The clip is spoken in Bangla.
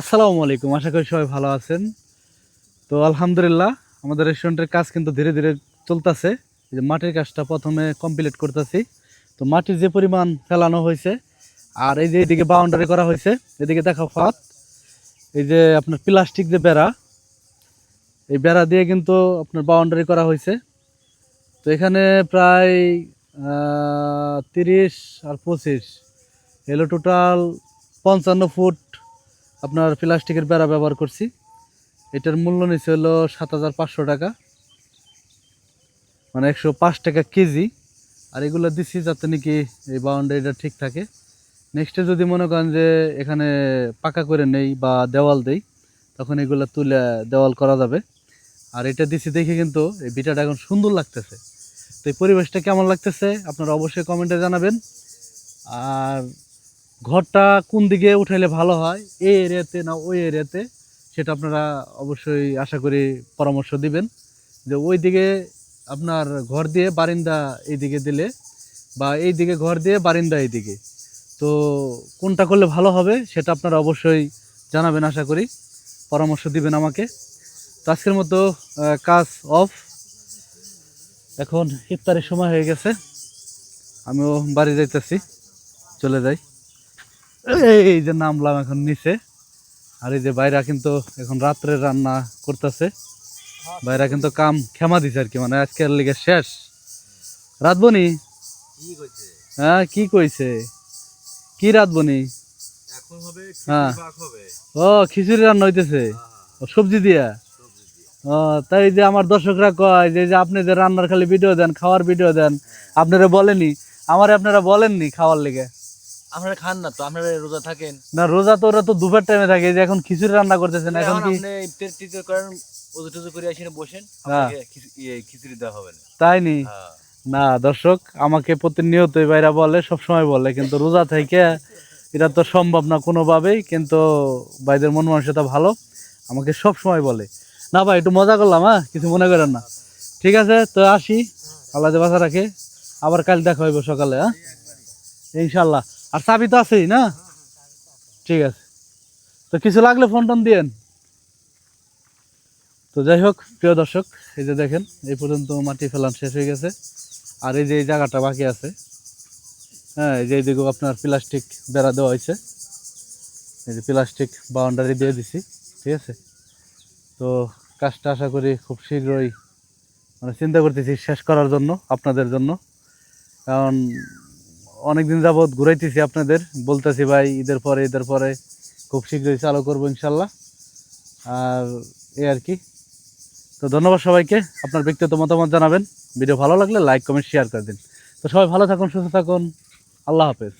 আসসালামু আলাইকুম, আশা করি সবাই ভালো আছেন। তো আলহামদুলিল্লাহ, আমাদের রেস্টুরেন্টের কাজ কিন্তু ধীরে ধীরে চলতেছে। যে মাটির কাজটা প্রথমে কমপ্লিট করতেছি। তো মাটির যে পরিমাণ ফেলানো হয়েছে, আর এই যে এদিকে বাউন্ডারি করা হয়েছে, এদিকে দেখা ফাত এই যে আপনার প্লাস্টিক যে বেড়া, এই বেড়া দিয়ে কিন্তু আপনার বাউন্ডারি করা হয়েছে। তো এখানে প্রায় তিরিশ আর পঁচিশ, এলো টোটাল পঞ্চান্ন ফুট আপনার প্লাস্টিকের বেড়া ব্যবহার করছি। এটার মূল্য নিচ্ছে হলো সাত হাজার পাঁচশো টাকা। মানে একশো পাঁচ টাকা কেজি। আর এগুলো দিচ্ছি যাতে নাকি এই বাউন্ডারিটা ঠিক থাকে। নেক্সটে যদি মনে করেন যে এখানে পাকা করে নেই বা দেওয়াল দেই, তখন এগুলো তুলে দেওয়াল করা যাবে। আর এটা দিছি দেখে কিন্তু এই বিটাটা এখন সুন্দর লাগতেছে। তো এই পরিবেশটা কেমন লাগতেছে আপনারা অবশ্যই কমেন্টে জানাবেন। আর ঘরটা কোন দিকে উঠাইলে ভালো হয়? এই এরিয়াতে না ওই এরিয়াতে? সেটা আপনারা অবশ্যই আশা করি পরামর্শ দিবেন। যে ওই দিকে আপনার ঘর দিয়ে বারিন্দা এই দিকে দিলে বা এই দিকে ঘর দিয়ে বারিন্দা এই দিকে তো কোনটা করলে ভালো হবে সেটা আপনারা অবশ্যই জানাবেন আশা করি। পরামর্শ দিবেন আমাকে। তো আজকের মতো কাজ অফ। এখন ইফতারের সময় হয়ে গেছে। আমিও বাড়ি যাইতেছি। চলে যাই। এই যে নামলাম এখন নিচে। আর এই যে বাইরা কিন্তু এখন রাত্রে রান্না করতেছে। বাইরা কিন্তু কাম ক্ষমা দিছে আর কি মানে আজকের লিগে শেষ। রাতবনি হ্যাঁ কি কইছে? কি রাতবনি হ্যাঁ। ও খিচুড়ি রান্না হইতেছে? ও, সবজি দিয়া? ও তাই যে আমার দর্শকরা কয় যে যে আপনি যে রান্নার খালি ভিডিও দেন খাওয়ার ভিডিও দেন আপনারা বলেনি আমার আপনারা বলেননি খাওয়ার লেগে। আপনারা খান না তো আপনারা রোজা থাকেন। না রোজা তো ওরা তো দুপুর টাইমে থাকে যে এখন খিচুড়ি রান্না করতেছেন এখন কি? আপনি ইফতার টিফতার করেন ওজু টুজু করে আসেন বসেন হ্যাঁ। আপনাকে ইয়ে, খিচুড়ি দেওয়া হবে না। তাই নি? হ্যাঁ। না দর্শক আমাকে প্রতিনিয়ত বাইরা বলে সব সময় বলে কিন্তু রোজা থেকে এটা তো সম্ভব না কোনোভাবেই কিন্তু ভাইদের মন মানসিকতা ভালো আমাকে সব সময় বলে। না ভাই একটু মজা করলাম হ্যাঁ? কিছু মনে করেন না। ঠিক আছে তো আসি। আল্লাহ বাসা রাখে। আবার কাল দেখা হইব সকালে হ্যাঁ? ইনশাল্লাহ আর চাবি তো আছেই, না? ঠিক আছে। তো কিছু লাগলে ফোন টোন দিয়েন। তো যাই হোক, প্রিয় দর্শক, এই যে দেখেন, এই পর্যন্ত মাটি ফেলান শেষ হয়ে গেছে। আর এই যে এই জায়গাটা বাকি আছে হ্যাঁ এই যে এইদিকেও আপনার প্লাস্টিক বেড়া দেওয়া হয়েছে। এই যে প্লাস্টিক বাউন্ডারি দিয়ে দিছি, ঠিক আছে? তো কাজটা আশা করি খুব শীঘ্রই মানে চিন্তা করতেছি শেষ করার জন্য, আপনাদের জন্য। কারণ অনেকদিন যাবৎ ঘুরাইতেছি আপনাদের। বলতেছি ভাই, ঈদের পরে ঈদের পরে খুব শীঘ্রই চালু করব ইনশাল্লাহ। আর এ আর কি। তো ধন্যবাদ সবাইকে। আপনার ব্যক্তিগত মতামত জানাবেন। ভিডিও ভালো লাগলে লাইক কমেন্ট শেয়ার করে দিন। তো সবাই ভালো থাকুন, সুস্থ থাকুন। আল্লাহ হাফেজ।